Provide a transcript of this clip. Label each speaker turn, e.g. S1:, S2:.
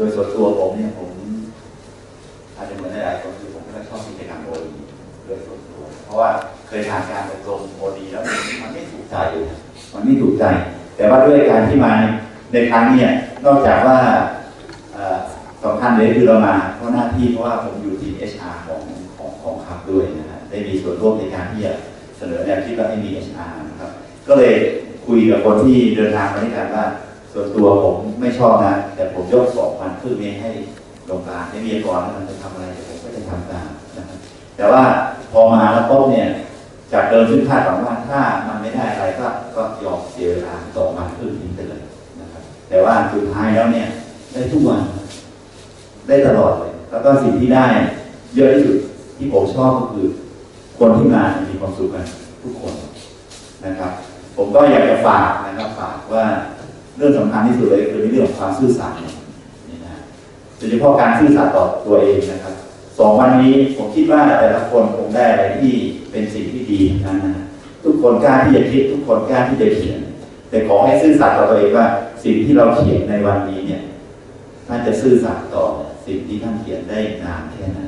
S1: ดยส่วนตัวผมเนี่ยผมอาจจะเหมือนหลายๆคนคือผมไม่ค่อยชอบกิจกรรมโอดีโดยส่วนตัว เพราะว่าเคยผ่านการอบรมโอดีแล้วมันไม่ถูกใจ มันไม่ถูกใจ แต่ว่าด้วยการที่มาในครั้งเนี้นอกจากว่าเอ่อสำคัญเลยคือเรามาเพราะหน้าที่เพราะว่าผมอยู่ทีม HR ของของของคับด้วยนะฮะได้มีส่วนร่วมในการที่จะเสนอแนวคิดว่าให้มี HR นะครับ ก็เลยคุยกับคนที่เดินทางมาด้วยกันว่า ส่วนตัวผมไม่ชอบนะ แต่ผมยกสอง พันครึ่งนี้ให้โรงพยาบาลให้เมียก่อนแล้วมันจะทำอะไรเดี๋ยวผมก็จะทำตามนะครับแต่ว่าพอมาแล้วปุ๊บเนี่ยจากเดิมซึ่งคาดหวังว่าถ้ามันไม่ได้อะไรก็ก็ยอมเสียเวลาสองวันครึ่งทิ้งไปเลยนะครับแต่ว่าสุดท้ายแล้วเนี่ยได้ทุกวัน ได้ตลอดเลย แล้วก็สิ่งที่ได้เยอะที่สุดที่ผมชอบก็คือ คนที่มามีความสุขกันทุกคนนะครับ ผมก็อยากจะฝากนะครับฝากว่าเรื่องสำคัญที่สุดเลยคือในเรื่องของความซื่อสัตย์ โดยเฉพาะการซื่อสัตย์ต่อตัวเองนะครับสองวันนี้ผมคิดว่าแต่ละคนคงได้อะไรที่เป็นสิ่งที่ดีนั้นนะทุกคนกล้าที่จะคิดทุกคนกล้าที่จะเขียน แต่ขอให้ซื่อสัตย์ต่อตัวเองว่า สิ่งที่เราเขียนในวันนี้เนี่ยท่านจะซื่อสัตย์ต่อสิ่งที่ท่านเขียนได้นานแค่ไหน